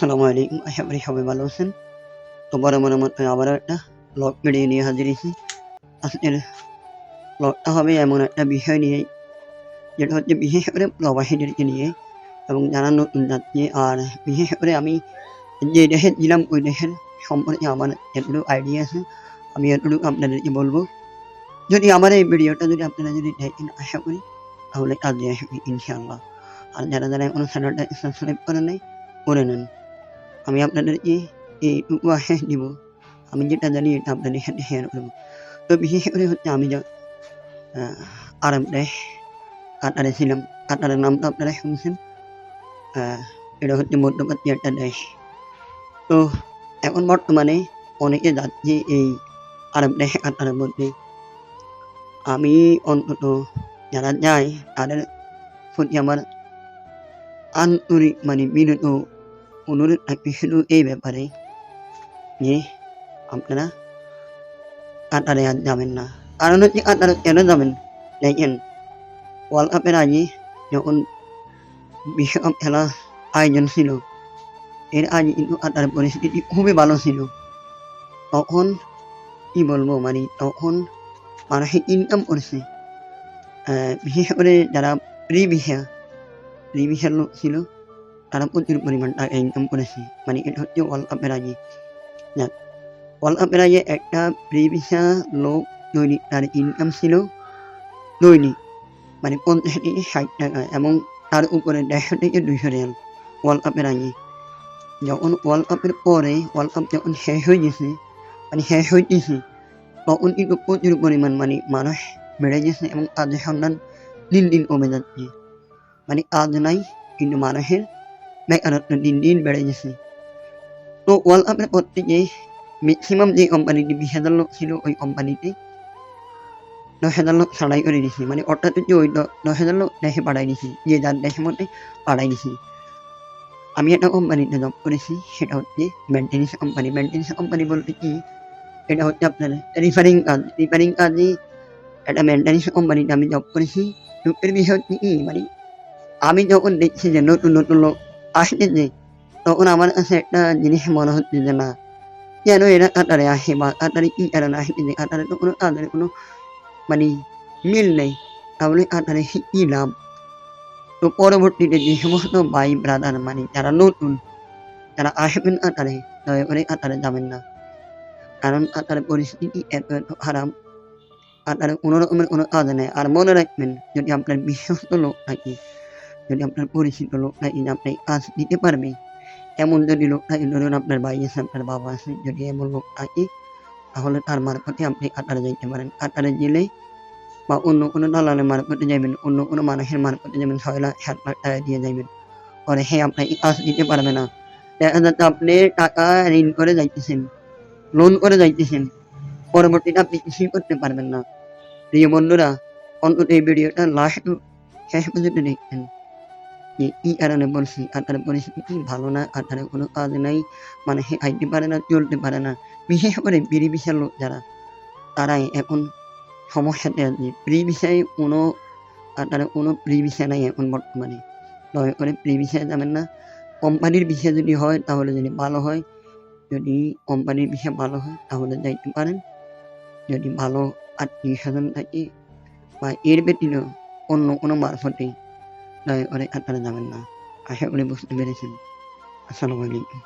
আসসালামু আলাইকুম। আশা সবাই ভালো আছেন। তো মনে মতো আবারও একটা ব্লগ ভিডিও নিয়ে হাজির হয়েছি। আজকের ব্লগটা হবে এমন একটা বিষয় নিয়ে, যেটা হচ্ছে বিশেষ করে প্রবাসীদেরকে নিয়ে এবং যারা নতুন যাত্রী। আর বিশেষ করে আমি যে দেশে ছিলাম, ওই দেশের সম্পর্কে আমার এতটুকু আইডিয়া আছে। আমি এতটুকু আপনাদেরকে বলব। যদি আমার এই ভিডিওটা যদি আপনারা যদি দেখেন, আশা করি তাহলে কাজে আসবে ইনশাআল্লাহ। আর যারা যারা এখনও চ্যানেলটা সাবস্ক্রাইব করে নেই, করে নেন। আমি আপনাদেরকে এইটুকু আশ্বাস দিব আমি যেটা জানি এটা আপনাদের সাথে শেয়ার করব তো বিশেষ করে হচ্ছে আমি যা দেশ কাতারে ছিলাম। কাতারের নাম তো আপনারা শুনছেন? এটা হচ্ছে মধ্যপ্রাচ্য একটা দেশ। তো এখন বর্তমানে অনেকে যাচ্ছে এই আরব দেশে কাতারের মধ্যে। আমি অন্তত যারা যায় তাদের প্রতি আমার আন্তরিক মানে বিরত অনুরোধ থাকবে শুধু এই ব্যাপারে যে আপনারা কাতারে আর যাবেন না। কারণ হচ্ছে কাতারে কেন যাবেন? দেখেন ওয়ার্ল্ড কাপের আগে যখন বিশ্বকাপ খেলা আয়োজন ছিল, এর আগে কিন্তু কাতারের পরিস্থিতি খুবই ভালো ছিল। তখন কি বলব মানে তখন মানুষের ইনকাম করছে। বিশেষ করে যারা প্রি ভিসা প্রি ভিসার লোক ছিল তারা প্রচুর পরিমাণ টাকা ইনকাম করেছে মানে এটা হচ্ছে ওয়ার্ল্ড কাপের আগে যাক ওয়ার্ল্ড কাপের আগে একটা প্রি ভিসা লোক দৈনিক তার ইনকাম ছিল দৈনিক মানে পঞ্চাশ থেকে ষাট টাকা এবং তার উপরে দেড়শো থেকে দুইশো রিয়াল ওয়ার্ল্ড কাপের আগে যখন ওয়ার্ল্ড কাপের পরে ওয়ার্ল্ড কাপ যখন শেষ হয়ে গেছে মানে শেষ হইতেছে তখন কিন্তু প্রচুর পরিমাণ মানে মানুষ বেড়ে গেছে এবং কাজের সন্ধান দিন দিন কমে যাচ্ছে মানে কাজ নাই কিন্তু মানুষের বেকারত্ব দিন দিন বেড়ে গেছে তো ওয়ার্ল্ড কাপের পর থেকে ম্যাক্সিমাম যে কোম্পানিটি বিশ হাজার লোক ছিল ওই কোম্পানিতে দশ হাজার লোক ছাড়াই করে দিছি মানে অর্থাৎ হচ্ছে ওই দশ হাজার লোক দেশে পাঠাই দিছি যে যার দেশের মধ্যে পাঠাই দিছি আমি একটা কোম্পানিতে জব করেছি সেটা হচ্ছে মেনটেন্স কোম্পানি মেনটেন্স কোম্পানি বলতে কি এটা হচ্ছে আপনার রিপেয়ারিং কাজ রিপেয়ারিং কাজে একটা মেনটেন্স কোম্পানিতে আমি জব করেছি দুঃখের বিষয় হচ্ছে কি মানে আমি যখন দেখছি যে নতুন নতুন লোক আসতেছে তখন আমার কাছে একটা জিনিস মনে হচ্ছে যে না কেন এরা কাতারে আসে বা কাতারে কি কারণে আসতেছে কাতারে তো কোনো তাদের কোনো মানে মিল নেই তাহলে কাতারে কি লাভ তো পরবর্তীতে যে সমস্ত ভাই ব্রাদার মানে যারা নতুন যারা আসবেন কাতারে দয়া করে কাতারে যাবেন না কারণ কাতারের পরিস্থিতি এত এত খারাপ কাতারে কোনো রকমের কোনো কাজ নেই আর মনে রাখবেন যদি আপনার বিশ্বস্ত লোক থাকে যদি আপনার পরিচিত লোক থাকে আপনি কাজ দিতে পারবে। এমন যদি লোক থাকে ধরুন আপনার ভাই আছে, আপনার বাবা আছে, যদি এমন লোক থাকে, তাহলে তার মারফতে আপনি কাতারে যাইতে পারেন। কাতারে গেলে বা অন্য কোনো দালালের মারফতে যাবেন অন্য কোনো মানুষের মারফতে যাবেন ছয় লাখ, সাত লাখ টাকা দিয়ে যাবেন পরে হ্যাঁ আপনাকে কাজ দিতে পারবে না। দেখা যাচ্ছে আপনি টাকা ঋণ করে যাইতেছেন লোন করে যাইতেছেন, পরবর্তীতে আপনি কিছুই করতে পারবেন না। প্রিয় বন্ধুরা, অন্তত এই ভিডিওটা লাস্ট শেষ পর্যন্ত দেখবেন। যে কি কারণে বলছি, আর তার পরিস্থিতি ভালো না, আর তার কোনো কাজ নাই। মানে সে আইতে পারে না, চলতে পারে না। বিশেষ করে বিড়ি বিশাল লোক যারা, তারাই এখন সমস্যাতে আছে প্রি বিষয়ে কোনো, আর তার কোনো প্রি বিষয় নাই এখন বর্তমানে। দয়া করে প্রি বিষয়ে যাবেন না। কোম্পানির বিষয় যদি হয়, তাহলে যদি ভালো হয়, যদি কোম্পানির বিষয় ভালো হয়, তাহলে যাইতে পারেন। যদি ভালো আত্মীয় স্বজন থাকে, বা এর ব্যতীত অন্য কোনো মারফতে দয়া করে আপনারা যাবেন না। আশা করি বুঝতে পেরেছেন। আসসালামু আলাইকুম।